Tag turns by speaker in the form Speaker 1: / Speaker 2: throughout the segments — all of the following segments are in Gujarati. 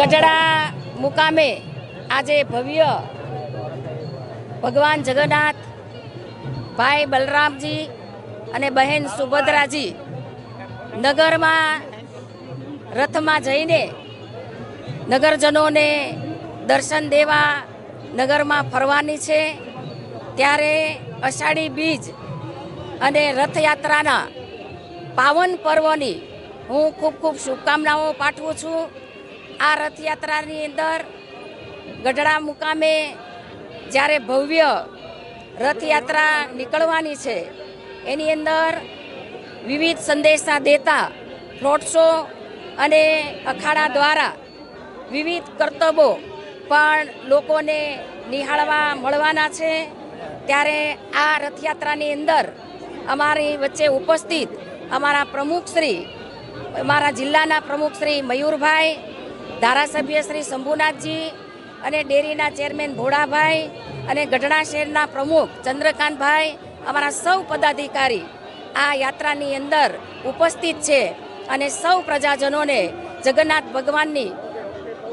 Speaker 1: ગઢડા મુકામે આજે ભવ્ય ભગવાન જગન્નાથ, ભાઈ બલરામજી અને બહેન સુભદ્રાજી નગરમાં રથમાં જઈને નગરજનોને દર્શન દેવા નગરમાં ફરવાની છે. ત્યારે અષાઢી બીજ અને રથયાત્રાના પાવન પર્વની હું ખૂબ ખૂબ શુભકામનાઓ પાઠવું છું. આ રથયાત્રાની અંદર ગઢડા મુકામે જ્યારે ભવ્ય રથયાત્રા નીકળવાની છે, એની અંદર વિવિધ સંદેશા દેતા ફ્લોટ શો અને અખાડા દ્વારા વિવિધ કર્તવ્યો પણ લોકોને નિહાળવા મળવાના છે. ત્યારે આ રથયાત્રાની અંદર અમારી વચ્ચે ઉપસ્થિત અમારા પ્રમુખશ્રી અમારા જિલ્લાના પ્રમુખશ્રી મયુરભાઈ ધારાસભ્ય શ્રી શંભુનાથજી અને ડેરીના ચેરમેન ભોળાભાઈ અને ગઢડા શહેરના પ્રમુખ ચંદ્રકાંતભાઈ અમારા સૌ પદાધિકારી આ યાત્રાની અંદર ઉપસ્થિત છે અને સૌ પ્રજાજનોને જગન્નાથ ભગવાનની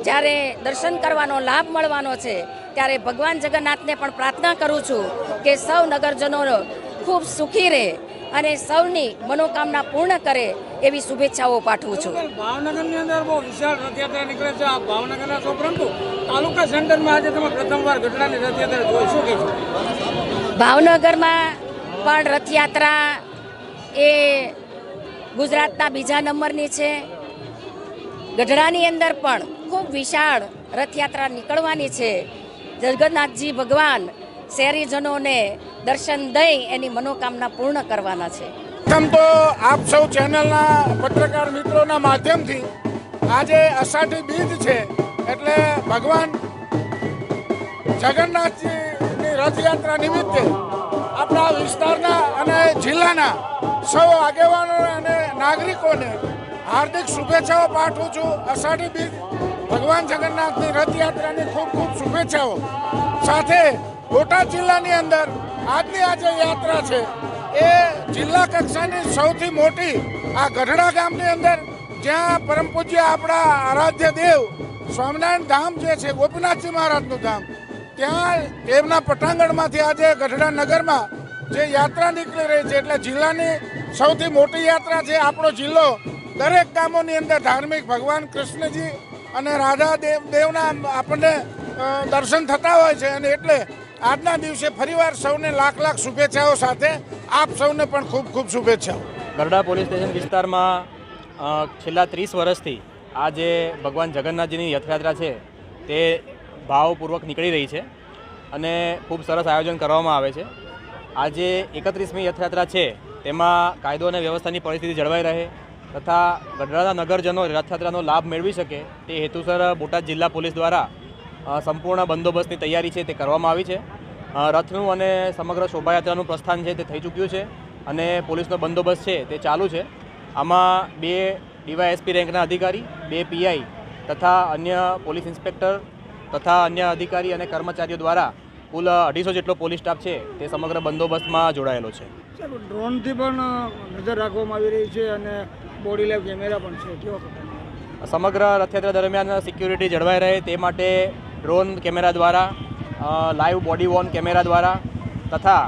Speaker 1: જ્યારે દર્શન કરવાનો લાભ મળવાનો છે, ત્યારે ભગવાન જગન્નાથને પણ પ્રાર્થના કરું છું કે સૌ નગરજનો ખૂબ સુખી રહે. અને સૌની મનોકામના પૂર્ણ કરે એવી શુભેચ્છાઓ પાઠવું છું.
Speaker 2: ભાવનગરની અંદર બહુ વિશાળ રથયાત્રા નીકળે છે. આ ભાવનગરના છો પરંતુ તાલુકા સેન્ટરમાં આજે તમે પ્રથમવાર ઘટનાની રથયાત્રા જોઈ શું કહેશો
Speaker 1: ભાવનગરમાં પણ રથયાત્રા એ ગુજરાતના બીજા નંબરની છે. ગઢડાની અંદર પણ ખૂબ વિશાળ રથયાત્રા નીકળવાની છે. જગન્નાથજી ભગવાન શહેરીજનોને દર્શન દઈ એની મનોકામના પૂર્ણ કરવાના છે.
Speaker 3: પ્રથમ તો આપ સૌ ચેનલના પત્રકાર મિત્રોના માધ્યમથી આજે અષાઢી બીજ છે, એટલે ભગવાન જગન્નાથજીની રથયાત્રા નિમિત્તે આપણા વિસ્તારના અને જિલ્લાના સૌ આગેવાનો અને નાગરિકોને હાર્દિક શુભેચ્છાઓ પાઠવું છું. અષાઢી બીજ ભગવાન જગન્નાથની રથયાત્રાની ખૂબ ખૂબ શુભેચ્છાઓ. સાથે બોટાદ જિલ્લાની અંદર આજની આ જે યાત્રા છે, એ જિલ્લા કક્ષાની સૌથી મોટી આ ગઢડા ગામની અંદર, જ્યાં પરમ પૂજ્ય આપણા આરાધ્ય દેવ સ્વામિનારાયણ ધામ જે છે, ગોપીનાથજી મહારાજનું ધામ, ત્યાં તેમના પટાંગણમાંથી આજે ગઢડા નગરમાં જે યાત્રા નીકળી રહી છે, એટલે જિલ્લાની સૌથી મોટી યાત્રા છે, આપણો જિલ્લો દરેક ગામોની અંદર ધાર્મિક ભગવાન કૃષ્ણજી અને રાધા દેવ, દેવના આપણને દર્શન થતા હોય છે, અને એટલે આજના દિવસે ફરીવાર સૌને લાખ લાખ શુભેચ્છાઓ સાથે. આપ સૌને પણ ખૂબ ખૂબ શુભેચ્છાઓ.
Speaker 4: ગરડા પોલીસ સ્ટેશન વિસ્તારમાં છેલ્લા ત્રીસ વર્ષથી આ જે ભગવાન જગન્નાથજીની રથયાત્રા છે, તે ભાવપૂર્વક નીકળી રહી છે અને ખૂબ સરસ આયોજન કરવામાં આવે છે. આજે એકત્રીસમી રથયાત્રા છે, તેમાં કાયદો અને વ્યવસ્થાની પરિસ્થિતિ જળવાઈ રહે તથા ગઢડાના નગરજનો રથયાત્રાનો લાભ મેળવી શકે તે હેતુસર બોટાદ જિલ્લા પોલીસ દ્વારા સંપૂર્ણ બંદોબસ્તની તૈયારી છે તે કરવામાં આવી છે. રથનું અને સમગ્ર શોભાયાત્રાનું પ્રસ્થાન છે તે થઈ ચૂક્યું છે અને પોલીસનો બંદોબસ્ત છે તે ચાલુ છે. આમાં બે ડીવાયએસપી રેન્કના અધિકારી બે પીઆઈ તથા અન્ય પોલીસ ઇન્સ્પેક્ટર તથા અન્ય અધિકારી અને કર્મચારીઓ દ્વારા કુલ અઢીસો જેટલો પોલીસ સ્ટાફ છે તે સમગ્ર બંદોબસ્તમાં જોડાયેલો છે.
Speaker 2: ડ્રોનથી પણ નજર રાખવામાં આવી રહી છે અને બોડી લેવ કેમેરા પણ છે.
Speaker 4: સમગ્ર રથયાત્રા દરમિયાન સિક્યુરિટી જળવાઈ રહે તે માટે ડ્રોન કેમેરા દ્વારા લાઈવ બોડી વોર્ન કેમેરા દ્વારા તથા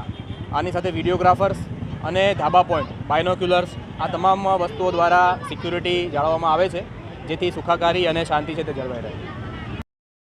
Speaker 4: આની સાથે વિડીયોગ્રાફર્સ અને ધાબા પોઈન્ટ બાયનોક્યુલર્સ આ તમામ વસ્તુઓ દ્વારા સિક્યુરિટી જાળવવામાં આવે છે, જેથી સુખાકારી અને શાંતિ છે તે જળવાઈ રહે.